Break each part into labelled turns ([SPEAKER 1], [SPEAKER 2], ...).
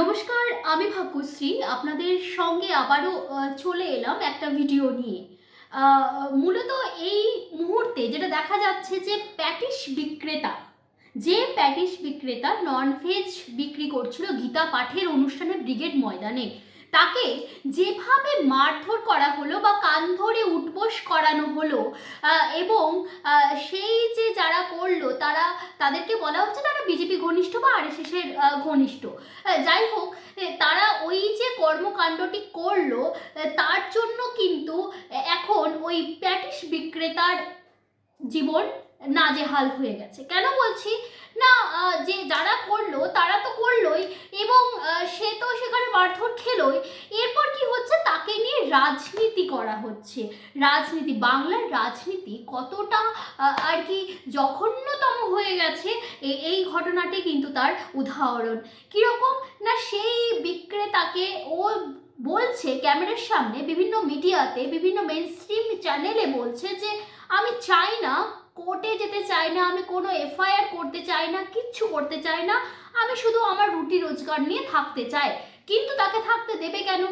[SPEAKER 1] নমস্কার, আমি ভাগ্যশ্রী। আপনাদের সঙ্গে আবারও চলে এলাম একটা ভিডিও নিয়ে। মূলত এই মুহূর্তে যেটা দেখা যাচ্ছে যে প্যাটিস বিক্রেতা, যে প্যাটিস বিক্রেতা ননভেজ বিক্রি করছিল গীতা পাঠের অনুষ্ঠানে ব্রিগেড ময়দানে। তাকে যেভাবে মারধর করা হলো বা কান ধরে উঠবোস করানো হলো এবং সেই যে যারা করল তারা, তাদেরকে বলা হচ্ছে তারা বিজেপি ঘনিষ্ঠ বা আরএসএসের ঘনিষ্ঠ। যাই হোক তারা ওই যে কর্মকাণ্ডটি করল তার জন্য কিন্তু এখন ওই প্যাটিস বিক্রেতার জীবন নাজেহাল হয়ে গেছে। কেন বলছি? না যে যারা করল তারা তো করলোই, এবং আহ, সে তো সেখানে মারধর খেলোই এরপর কি হচ্ছে তাকে নিয়ে রাজনীতি করা হচ্ছে। রাজনীতি, বাংলার রাজনীতি কতটা আর কি জঘন্যতম হয়ে গেছে এই ঘটনাটি কিন্তু তার উদাহরণ। কীরকম? না সেই বিক্রেতাকে ও বলছে ক্যামেরার সামনে বিভিন্ন মিডিয়াতে, বিভিন্ন মেন স্ট্রিম চ্যানেলে বলছে যে, আমি চাই না, কোর্টে যেতে চাই না, আমি কোনো এফআইআর করতে চাই না, কিচ্ছু করতে চাই না, আমি শুধু আমার রুটি রোজগার নিয়ে থাকতে চাই। কিন্তু তাকে থাকতে দেবে কেন?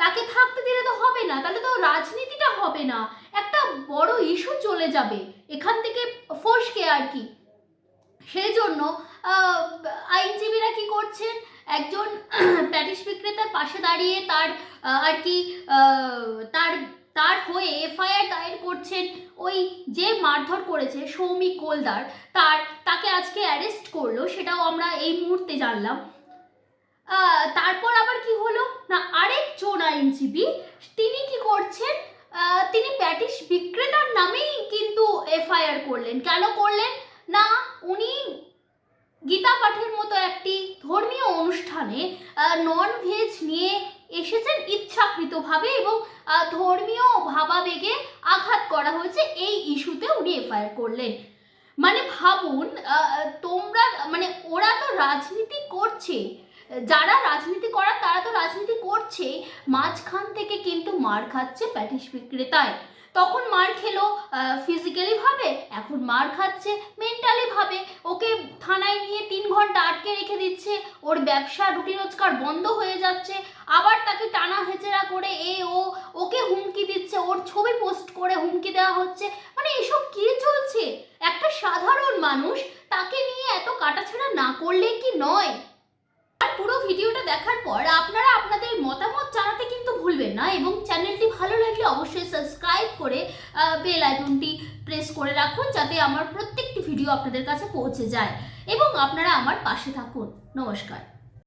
[SPEAKER 1] তাকে থাকতে দিলে তো হবে না, তাহলে তো রাজনীতিটা হবে না। একটা বড় ইস্যু চলে যাবে এখান থেকে ফসকে আর কি। সেই জন্য আইনজীবীরা কি করছেন? একজন প্যাটিস বিক্রেতার পাশে দাঁড়িয়ে তার আর কি তার তার হয়ে এফআইআর দায়ের করছেন ওই যে মারধর করেছে সৌমিক কোলদার, তার, তাকে আজকে অ্যারেস্ট করল, সেটাও আমরা এই মুহূর্তে জানলাম। তারপর আবার কি হলো? আইনজীবী তিনি কি করছেন? তিনি প্যাটিস বিক্রেতার নামেই কিন্তু এফআইআর করলেন। কেন করলেন? না, উনি গীতা পাঠের মতো একটি ধর্মীয় অনুষ্ঠানে নন ভেজ নিয়ে এসেছেন ইচ্ছাকৃতভাবে এবং ধর্মীয় ভাবাবেগে আঘাত করা হয়েছে। এই ইস্যুতে উনি এফআইআর করলেন। মানে ভাবুন তোমরা মানে ওরা তো রাজনীতি করছে। যারা রাজনীতি করার, তারা তো রাজনীতি করছে। মাঝখান থেকে কিন্তু মার খাচ্ছে প্যাটিস বিক্রেতায়। তখন মার খেলো ফিজিক্যালি ভাবে, এখন মার খাচ্ছে মেন্টালি ভাবে। ওকে থানায় নিয়ে তিন ঘণ্টা আটকে রেখে দিচ্ছে। ওর ব্যবসা, রুটি রোজগার বন্ধ হয়ে যাচ্ছে। আবার তাকে টানা হেচড়া করে এ, ও, ওকে হুমকি দিচ্ছে। ওর ছবি পোস্ট করে হুমকি দেওয়া হচ্ছে। মানে এসব কি চলছে? একটা সাধারণ মানুষ তাকে নিয়ে এত কাটাছেড়া না করলে কি নয়? পুরো ভিডিওটা দেখার পর আপনারা আপনাদের মতামত জানাতে কিন্তু ভুলবেন না এবং চ্যানেলটি ভালো লাগলে অবশ্যই সাবস্ক্রাইব করে বেল আইকনটি প্রেস করে রাখুন যাতে আমার প্রত্যেকটি ভিডিও আপনাদের কাছে পৌঁছে যায়। এবং আপনারা আমার পাশে থাকুন। নমস্কার।